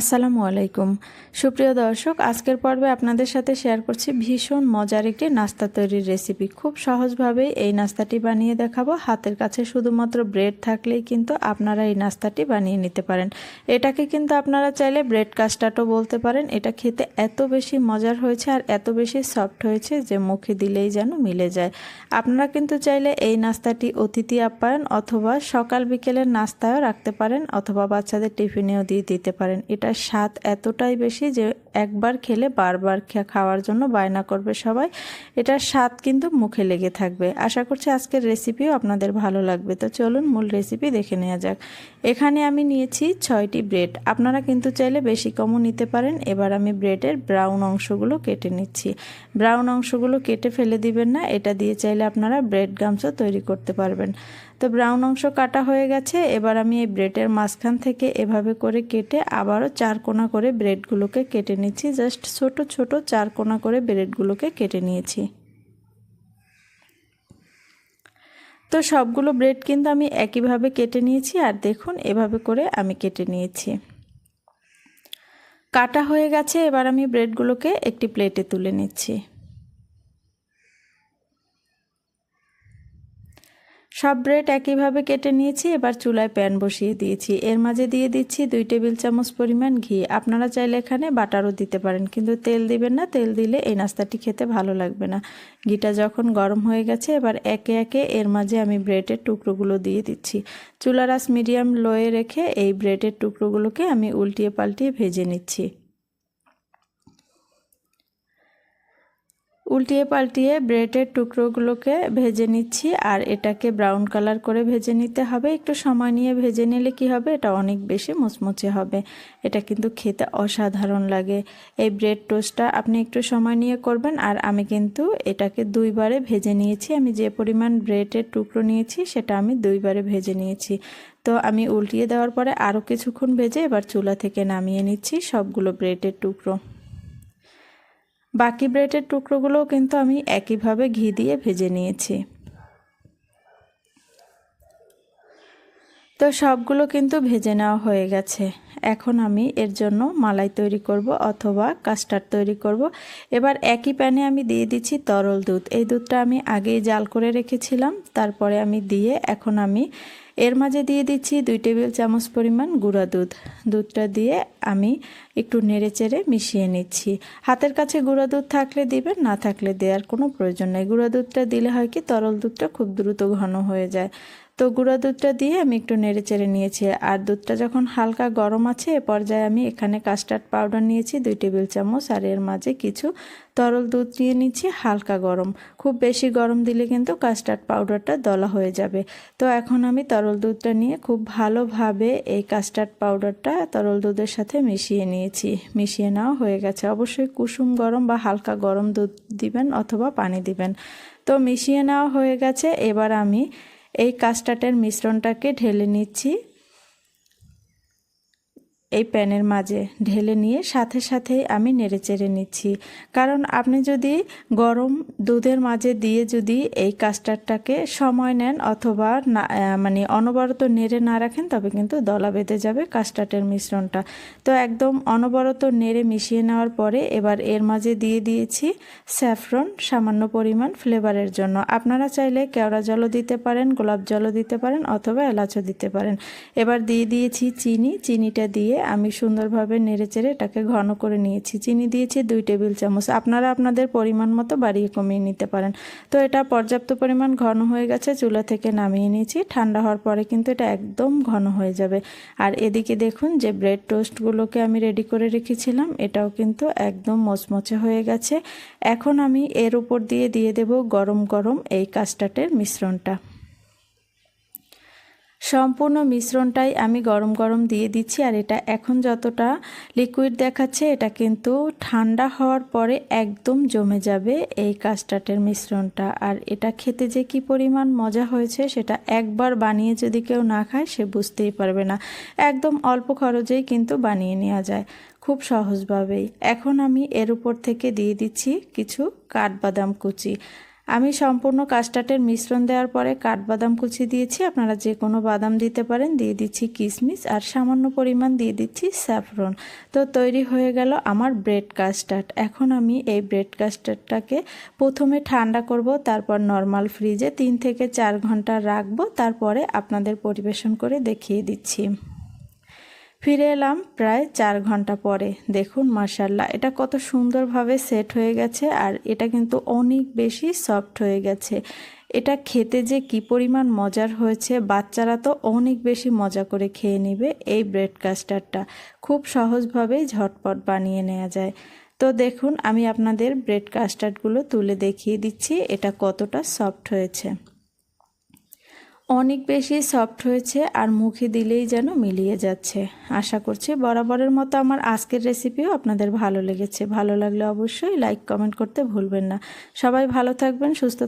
আসসালামু আলাইকুম। সুপ্রিয় দর্শক, আজকের পর্বে আপনাদের সাথে শেয়ার করছি ভীষণ মজার একটি নাস্তা তৈরির রেসিপি। খুব সহজভাবেই এই নাস্তাটি বানিয়ে দেখাবো। হাতের কাছে শুধুমাত্র ব্রেড থাকলেই কিন্তু আপনারা এই নাস্তাটি বানিয়ে নিতে পারেন। এটাকে কিন্তু আপনারা চাইলে ব্রেড কাস্টার্ডও বলতে পারেন। এটা খেতে এত বেশি মজার হয়েছে আর এত বেশি সফট হয়েছে যে মুখে দিলেই যেন মিলে যায়। আপনারা কিন্তু চাইলে এই নাস্তাটি অতিথি আপ্যায়ন অথবা সকাল বিকেলের নাস্তায়ও রাখতে পারেন অথবা বাচ্চাদের টিফিনেও দিয়ে দিতে পারেন। এটার স্বাদ এতটাই বেশি যে একবার খেলে বারবার খাওয়ার জন্য বায়না করবে সবাই। এটার স্বাদ কিন্তু মুখে লেগে থাকবে। আশা করছি আজকের রেসিপিও আপনাদের ভালো লাগবে। তো চলুন মূল রেসিপি দেখে নেওয়া যাক। এখানে আমি নিয়েছি ছয়টি ব্রেড আপনারা কিন্তু চাইলে বেশি কমও নিতে পারেন। এবার আমি ব্রেডের ব্রাউন অংশগুলো কেটে নিচ্ছি। ব্রাউন অংশগুলো কেটে ফেলে দিবেন না। এটা দিয়ে চাইলে আপনারা ব্রেড গামসও তৈরি করতে পারবেন। তো ব্রাউন অংশ কাটা হয়ে গেছে। এবার আমি এই ব্রেডের মাঝখান থেকে এভাবে করে কেটে আবারও চার কোনা করে ব্রেডগুলোকে কেটে নিচ্ছি জাস্ট ছোট ছোট চার কোনা করে ব্রেডগুলোকে কেটে নিয়েছি। তো সবগুলো ব্রেড কিন্তু আমি একইভাবে কেটে নিয়েছি, আর দেখুন এভাবে করে আমি কেটে নিয়েছি। কাটা হয়ে গেছে, এবার আমি ব্রেডগুলোকে একটি প্লেটে তুলে নিচ্ছি। সব ব্রেড একইভাবে কেটে নিয়েছি, এবার চুলায় প্যান বসিয়ে দিয়েছি। এর মাঝে দিয়ে দিচ্ছি দুই টেবিল চামচ পরিমাণ ঘি। আপনারা চাইলে এখানে বাটারও দিতে পারেন, কিন্তু তেল দিবেন না। তেল দিলে এই নাস্তাটি খেতে ভালো লাগবে না। ঘিটা যখন গরম হয়ে গেছে, এবার একে একে এর মাঝে আমি ব্রেডের টুকরোগুলো দিয়ে দিচ্ছি। চুলার আস মিডিয়াম লোয়ে রেখে এই ব্রেডের টুকরোগুলোকে আমি উল্টিয়ে পাল্টিয়ে ভেজে নিচ্ছি। উল্টিয়ে পাল্টিয়ে ব্রেডের টুকরোগুলোকে ভেজে নিচ্ছি, আর এটাকে ব্রাউন কালার করে ভেজে নিতে হবে। একটু সময় নিয়ে ভেজে নিলে কি হবে? এটা অনেক বেশি মুচমুচে হবে। এটা কিন্তু খেতে অসাধারণ লাগে। এই ব্রেড টোস্টটা আপনি একটু সময় নিয়ে করবেন, আর আমি কিন্তু এটাকে দুইবারে ভেজে নিয়েছি। আমি যে পরিমাণ ব্রেডের টুকরো নিয়েছি, সেটা আমি দুইবারে ভেজে নিয়েছি। তো আমি উল্টিয়ে দেওয়ার পরে আরও কিছুক্ষণ ভেজে এবার চুলা থেকে নামিয়ে নিচ্ছি সবগুলো ব্রেডের টুকরো। বাকি ব্রেডের টুকরোগুলোও কিন্তু আমি একইভাবে ঘি দিয়ে ভেজে নিয়েছি। তো সবগুলো কিন্তু ভেজে নেওয়া হয়ে গেছে। এখন আমি এর জন্য মালাই তৈরি করব অথবা কাস্টার্ড তৈরি করব। এবার একই প্যানে আমি দিয়ে দিচ্ছি তরল দুধ। এই দুধটা আমি আগেই জাল করে রেখেছিলাম। তারপরে আমি দিয়ে এখন আমি এর মাঝে দিয়ে দিচ্ছি দুই টেবিল চামচ পরিমাণ গুঁড়া দুধ। দুধটা দিয়ে আমি একটু নেড়ে চেড়ে মিশিয়ে নিচ্ছি। হাতের কাছে গুঁড়া দুধ থাকলে দিবেন, না থাকলে দেওয়ার কোনো প্রয়োজন নেই। গুঁড়া দুধটা দিলে হয় কি, তরল দুধটা খুব দ্রুত ঘন হয়ে যায়। তো গুঁড়া দুধটা দিয়ে আমি একটু নেড়ে চেড়ে নিয়েছি। আর দুধটা যখন হালকা গরম আছে, এ পর্যায়ে আমি এখানে কাস্টার্ড পাউডার নিয়েছি, দুই টেবিল চামচ, আর এর মাঝে কিছু তরল দুধ দিয়ে নিচ্ছি, হালকা গরম। খুব বেশি গরম দিলে কিন্তু কাস্টার্ড পাউডারটা দলা হয়ে যাবে। তো এখন আমি তরল দুধটা নিয়ে খুব ভালোভাবে এই কাস্টার্ড পাউডারটা তরল দুধের সাথে মিশিয়ে নিয়েছি। মিশিয়ে নেওয়া হয়ে গেছে। অবশ্যই কুসুম গরম বা হালকা গরম দুধ দিবেন অথবা পানি দিবেন। তো মিশিয়ে নেওয়া হয়ে গেছে। এবার আমি এই কাস্টার্ডের মিশ্রণটাকে ঢেলে নিচ্ছি। এই প্যানের মাঝে ঢেলে নিয়ে সাথে সাথেই আমি নেড়ে চেড়ে নিচ্ছি। কারণ আপনি যদি গরম দুধের মাঝে দিয়ে যদি এই কাস্টার্ডটাকে সময় নেন অথবা না মানে অনবরত নেড়ে না রাখেন, তবে কিন্তু দলা বেঁধে যাবে কাস্টার্ডের মিশ্রণটা। তো একদম অনবরত নেড়ে মিশিয়ে নেওয়ার পরে এবার এর মাঝে দিয়ে দিয়েছি স্যাফরন, সামান্য পরিমাণ ফ্লেভারের জন্য। আপনারা চাইলে কেওড়া জলও দিতে পারেন, গোলাপ জলও দিতে পারেন অথবা এলাচও দিতে পারেন। এবার দিয়ে দিয়েছি চিনি। চিনিটা দিয়ে আমি সুন্দরভাবে নেড়েচেড়ে এটাকে ঘন করে নিয়েছি। চিনি দিয়েছি দুই টেবিল চামচ। আপনারা আপনাদের পরিমাণ মতো বাড়িয়ে কমিয়ে নিতে পারেন। তো এটা পর্যাপ্ত পরিমাণ ঘন হয়ে গেছে, চুলা থেকে নামিয়ে নিয়েছি। ঠান্ডা হওয়ার পরে কিন্তু এটা একদম ঘন হয়ে যাবে। আর এদিকে দেখুন যে ব্রেড টোস্টগুলোকে আমি রেডি করে রেখেছিলাম, এটাও কিন্তু একদম মচমচে হয়ে গেছে। এখন আমি এর উপর দিয়ে দিয়ে দেব গরম গরম এই কাস্টার্ডের মিশ্রণটা। সম্পূর্ণ মিশ্রণটাই আমি গরম গরম দিয়ে দিচ্ছি আর এটা এখন যতটা লিকুইড দেখাচ্ছে, এটা কিন্তু ঠান্ডা হওয়ার পরে একদম জমে যাবে এই কাস্টার্ডের মিশ্রণটা। আর এটা খেতে যে কি পরিমাণ মজা হয়েছে, সেটা একবার বানিয়ে যদি কেউ না খায়, সে বুঝতেই পারবে না। একদম অল্প খরচেই কিন্তু বানিয়ে নেওয়া যায়, খুব সহজভাবেই। এখন আমি এর উপর থেকে দিয়ে দিচ্ছি কিছু কাঠবাদাম কুচি। আমি সম্পূর্ণ কাস্টার্ডের মিশ্রণ দেওয়ার পরে কাঠবাদাম কুচি দিয়েছি। আপনারা যে কোনো বাদাম দিতে পারেন। দিয়ে দিচ্ছি কিশমিশ আর সামান্য পরিমাণ দিয়ে দিচ্ছি স্যাফরন। তো তৈরি হয়ে গেল আমার ব্রেড কাস্টার্ড। এখন আমি এই ব্রেড কাস্টার্ডটাকে প্রথমে ঠান্ডা করব, তারপর নর্মাল ফ্রিজে তিন থেকে চার ঘণ্টা রাখব, তারপরে আপনাদের পরিবেশন করে দেখিয়ে দিচ্ছি। ফিরে এলাম প্রায় চার ঘণ্টা পরে। দেখুন মার্শাল্লাহ এটা কত সুন্দরভাবে সেট হয়ে গেছে আর এটা কিন্তু অনেক বেশি সফট হয়ে গেছে। এটা খেতে যে কি পরিমাণ মজার হয়েছে, বাচ্চারা তো অনেক বেশি মজা করে খেয়ে নেবে এই ব্রেড কাস্টারটা খুব সহজভাবেই ঝটপট বানিয়ে নেওয়া যায়। তো দেখুন, আমি আপনাদের ব্রেড কাস্টার্ডগুলো তুলে দেখিয়ে দিচ্ছি, এটা কতটা সফট হয়েছে। অনেক বেশি সফট হয়েছে আর মুখে দিলেই যেন মিলিয়ে যাচ্ছে। আশা করছি বরাবরের মতো আমার আজকের রেসিপিও আপনাদের ভালো লেগেছে। ভালো লাগলে অবশ্যই লাইক কমেন্ট করতে ভুলবেন না। সবাই ভালো থাকবেন, সুস্থ